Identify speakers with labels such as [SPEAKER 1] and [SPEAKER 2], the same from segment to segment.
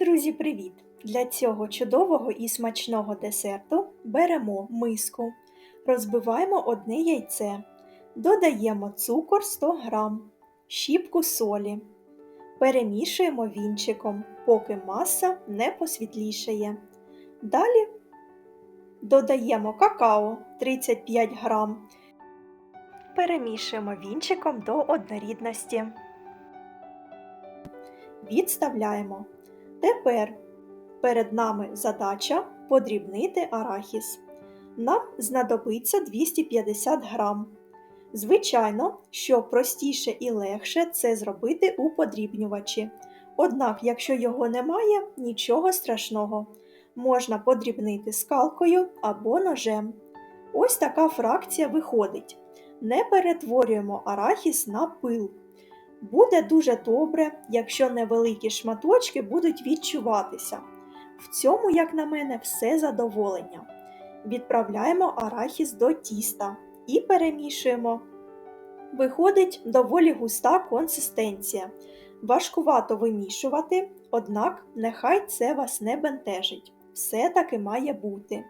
[SPEAKER 1] Друзі, привіт! Для цього чудового і смачного десерту беремо миску, розбиваємо одне яйце, додаємо цукор 100 г, щіпку солі, перемішуємо вінчиком, поки маса не посвітлішає. Далі додаємо какао 35 г, перемішуємо вінчиком до однорідності. Відставляємо. Тепер перед нами задача подрібнити арахіс. Нам знадобиться 250 грам. Звичайно, що простіше і легше це зробити у подрібнювачі. Однак, якщо його немає, нічого страшного. Можна подрібнити скалкою або ножем. Ось така фракція виходить. Не перетворюємо арахіс на пил. Буде дуже добре, якщо невеликі шматочки будуть відчуватися. В цьому, як на мене, все задоволення. Відправляємо арахіс до тіста і перемішуємо. Виходить доволі густа консистенція. Важкувато вимішувати, однак нехай це вас не бентежить. Все таки має бути.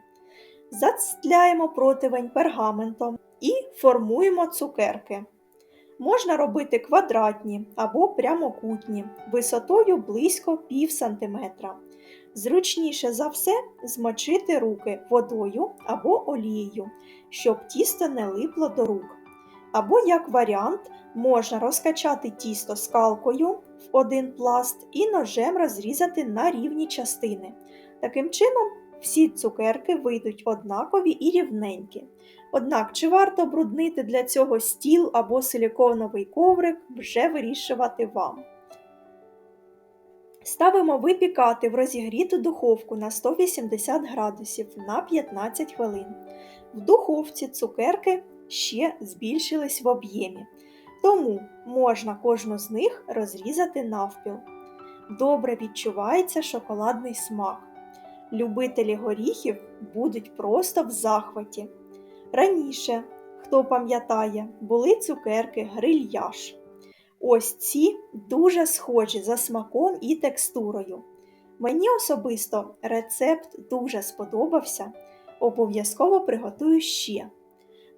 [SPEAKER 1] Застеляємо противень пергаментом і формуємо цукерки. Можна робити квадратні або прямокутні, висотою близько пів сантиметра. Зручніше за все змочити руки водою або олією, щоб тісто не липло до рук. Або, як варіант, можна розкачати тісто скалкою в один пласт і ножем розрізати на рівні частини. Таким чином, всі цукерки вийдуть однакові і рівненькі. Однак, чи варто бруднити для цього стіл або силіконовий коврик, вже вирішувати вам. Ставимо випікати в розігріту духовку на 180 градусів на 15 хвилин. В духовці цукерки ще збільшились в об'ємі, тому можна кожну з них розрізати навпіл. Добре відчувається шоколадний смак. Любителі горіхів будуть просто в захваті. Раніше, хто пам'ятає, були цукерки грильяж. Ось ці дуже схожі за смаком і текстурою. Мені особисто рецепт дуже сподобався. Обов'язково приготую ще.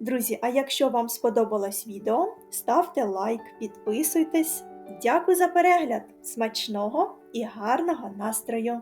[SPEAKER 1] Друзі, а якщо вам сподобалось відео, ставте лайк, підписуйтесь. Дякую за перегляд! Смачного і гарного настрою!